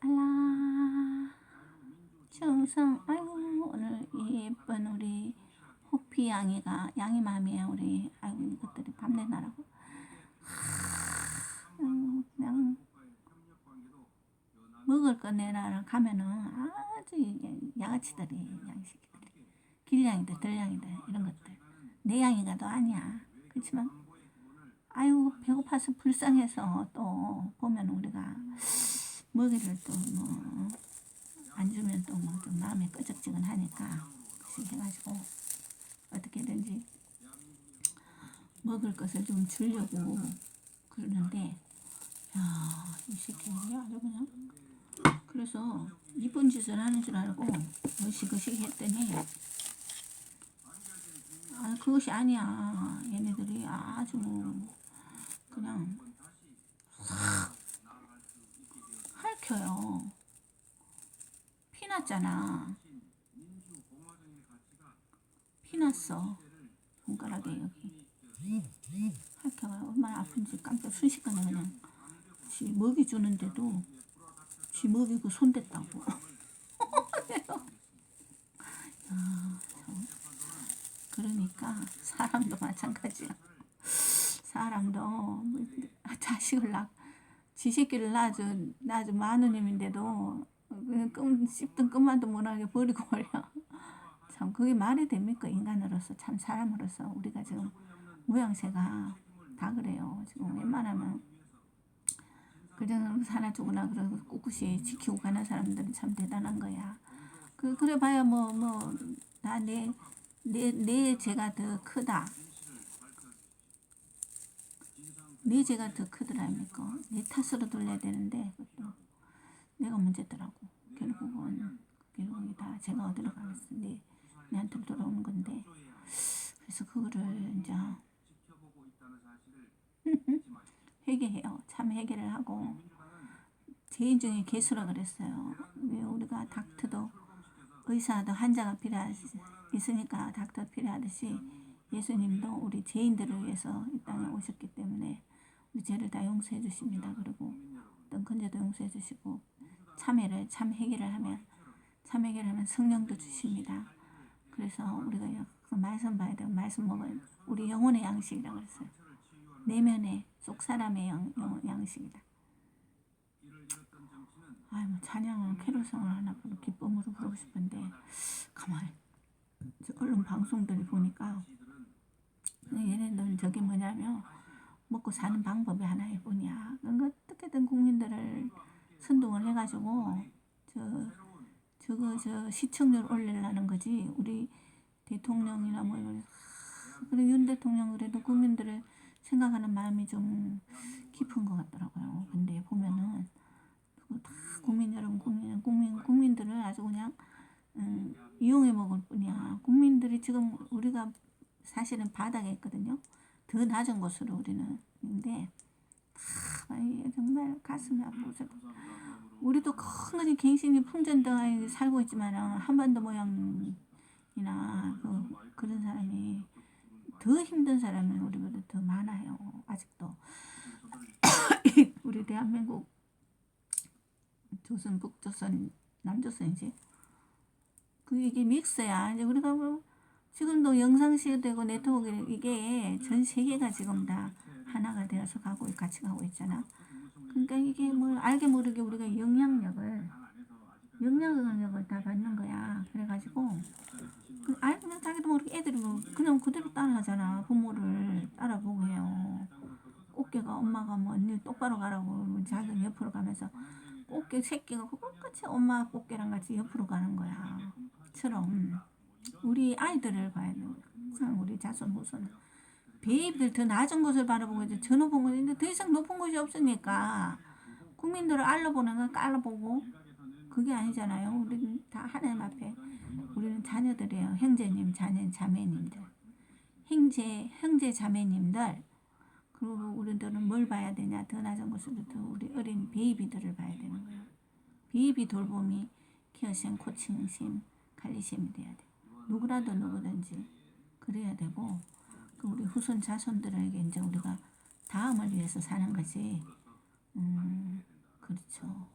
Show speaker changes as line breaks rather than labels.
알라. 충성. 아이고 오늘 예쁜 우리 호피 양이가 양이 맘이야 우리. 아이고 이것들이 밤내 나라고. 하, 음, 그냥 먹을 거 내놔라 가면은 아주 이 양아치들이 양새끼들이. 길냥이들 들냥이들 이런 것들. 내 양이가도 아니야. 그렇지만 아유 배고파서 불쌍해서 또 보면 우리가 먹이를 또뭐안 주면 또 뭐 좀 마음이 끄적지근하니까 그렇게 해가지고 어떻게든지 먹을 것을 좀 주려고 그러는데 야 이 새끼 아주 그냥. 그래서 이쁜 짓을 하는 줄 알고 어시거시 했더니 아 그것이 아니야. 얘네들이 아주 그냥 핥혀요. 피났잖아. 피났어. 손가락에 여기. 핥혀가 얼마나 아픈지 깜짝 순식간에 그냥. 지 먹이 주는데도 지 먹이고 손댔다고. 야, 참. 그러니까 사람도 마찬가지야. 사람도 뭐 자식을 낳, 지 새끼를 낳아줘, 낳아줘 마누님인데도 끔, 씹든 끔만도 못하게 버리고 말이야. 참 그게 말이 됩니까 인간으로서 참 사람으로서 우리가 지금 모양새가 다 그래요. 지금 웬만하면 그냥 사나 죽으나 그러고 꿋꿋이 지키고 가는 사람들은 참 대단한 거야. 그 그래 봐야 뭐 뭐 나 내 내 내 죄가 더 크다. 내 죄가 더 크더랍니까? 내 탓으로 돌려야 되는데 그것도 내가 문제더라고. 결국은 결국이 다 제가 어디로 가겠어? 내 내한테 돌아오는 건데 그래서 그거를 이제 회개해요. 참 회개를 하고 죄인 중에 개수라 그랬어요. 왜 우리가 닥터도 의사도 환자가 필요하 있으니까 닥터 필요하듯이 예수님도 우리 죄인들을 위해서 이 땅에 오셨기 때문에 죄를 다 용서해 주십니다. 그리고 어떤 근죄도 용서해 주시고 참회를 참 회개를 하면 참 회개를 하면 성령도 주십니다. 그래서 우리가 그 말씀 봐야 돼요. 말씀 돼요. 우리 영혼의 양식이라고 그랬어요. 내면의 속 사람의 양, 영, 양식이다. 아이 뭐 찬양은 캐롤성을 하나 부르 기쁨으로 부르고 싶은데 가만히 저 언론 방송들을 보니까 얘네들 저게 뭐냐면 먹고 사는 방법이 하나일 뿐이야. 그러니까 어떻게든 국민들을 선동을 해가지고 저 저거 저 시청률 올리려는 거지. 우리 대통령이나 뭐 이런 그래 윤 대통령 그래도 국민들을 생각하는 마음이 좀 깊은 것 같더라고요. 근데 보면은 다 국민 여러분 국민 국민 국민들을 아주 그냥 음, 이용해 먹을 뿐이야. 국민들이 지금 우리가 사실은 바닥에 있거든요. 더 낮은 곳으로 우리는 있는데 아, 정말 가슴이 아프고 우리도 큰 거지 갱신이 풍전등에 살고 있지만 한반도 모양이나 그, 그런 사람이 더 힘든 사람이 우리보다 더 많아요. 아직도 우리 대한민국 조선 북조선 남조선이지 그 이게 믹스야. 이제 우리가 뭐 지금도 영상 시대되고 네트워크 이게 전 세계가 지금 다 하나가 되어서 가고 같이 가고 있잖아. 그러니까 이게 뭐 알게 모르게 우리가 영향력을 영향력을 다 받는 거야. 그래가지고 그 알고 그냥 자기도 모르게 애들이 뭐 그냥 그대로 따라하잖아. 부모를 따라보고 해요. 꽃게가 엄마가 뭐 언니 똑바로 가라고 뭐 자기 옆으로 가면서 꽃게 새끼가 똑같이 엄마 꽃게랑 같이 옆으로 가는 거야. 처럼 우리 아이들을 봐야 돼. 항상 우리 자손 후손 베이비들 더 낮은 곳을 바라보고 이제 저 높은 곳인데 더 이상 높은 곳이 없으니까 국민들을 알려보는 건 깔아보고 그게 아니잖아요. 우리는 다 하나님 앞에 우리는 자녀들이에요. 형제님, 자녀, 자매님들, 형제, 형제, 자매님들. 그리고 우리들은 뭘 봐야 되냐? 더 낮은 곳으로부터 우리 어린 베이비들을 봐야 되는 거예요. 베이비 돌봄이 케어심, 코칭심, 관리심이 돼야 돼. 누구라도 누구든지 그래야 되고 그 우리 후손 자손들에게 이제 우리가 다음을 위해서 사는 거지. 음, 그렇죠.